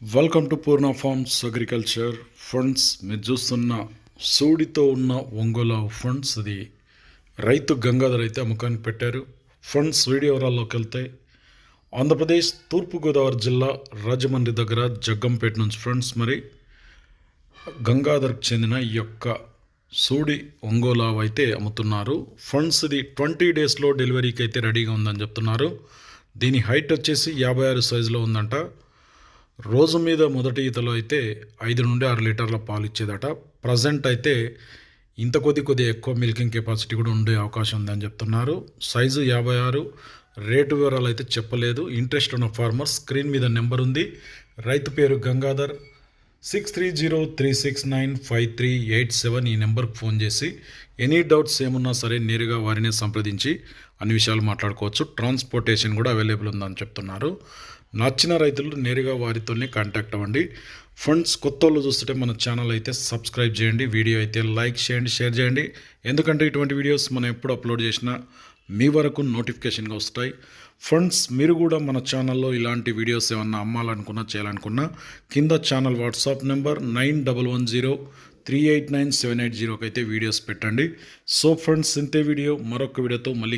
Welcome to Purna farms agriculture funds మీరు చూస్తున్న సూడితో ఉన్న ఒంగోలు ఫండ్స్ ఇది రైతు గంగాధర్ అయితే అమ్మకానికి పెట్టారు. ఫండ్స్ వీడియో వివరాల్లోకి వెళ్తే ఆంధ్రప్రదేశ్ తూర్పుగోదావరి జిల్లా రాజమండ్రి దగ్గర జగ్గంపేట నుంచి ఫ్రెండ్స్ మరి గంగాధర్కి చెందిన ఈ యొక్క సూడి ఒంగోలావ్ అయితే అమ్ముతున్నారు. ఫండ్స్ ఇది ట్వంటీ డేస్లో డెలివరీకి అయితే రెడీగా ఉందని చెప్తున్నారు. దీని హైట్ వచ్చేసి యాభై ఆరు సైజులో ఉందంట. రోజు మీద మొదటి ఈతలో అయితే ఐదు నుండి ఆరు లీటర్ల పాలు ఇచ్చేదట. ప్రజెంట్ అయితే ఇంత కొద్ది కొద్ది ఎక్కువ మిల్కింగ్ కెపాసిటీ కూడా ఉండే అవకాశం ఉందని చెప్తున్నారు. సైజు యాభై ఆరు రేటు వివరాలు అయితే చెప్పలేదు. ఇంట్రెస్ట్ ఉన్న ఫార్మర్ స్క్రీన్ మీద నెంబర్ ఉంది. రైతు పేరు Gangadhar. Six three zero three six nine five three eight seven ఈ నెంబర్కి ఫోన్ చేసి ఎనీ డౌట్స్ ఏమున్నా సరే నేరుగా వారిని సంప్రదించి అన్ని విషయాలు మాట్లాడుకోవచ్చు. ట్రాన్స్పోర్టేషన్ కూడా అవైలబుల్ ఉందని చెప్తున్నారు. నచ్చిన రైతులు నేరుగా వారితోనే కాంటాక్ట్ అవ్వండి. ఫండ్స్ కొత్త వాళ్ళు చూస్తుంటే మన ఛానల్ అయితే సబ్స్క్రైబ్ చేయండి. వీడియో అయితే లైక్ చేయండి షేర్ చేయండి. ఎందుకంటే ఇటువంటి వీడియోస్ మనం ఎప్పుడు అప్లోడ్ చేసినా మీ వరకు నోటిఫికేషన్గా వస్తాయి. ఫ్రెండ్స్ మీరు కూడా మన ఛానల్లో ఇలాంటి వీడియోస్ ఏమన్నా అమ్మాలనుకున్నా చేయాలనుకున్నా కింద channel WhatsApp number nine double one zero three eight nine seven eight జీరోకి అయితే వీడియోస్ పెట్టండి. సో ఫ్రెండ్స్ ఇంతే వీడియో మరొక వీడియోతో మళ్ళీ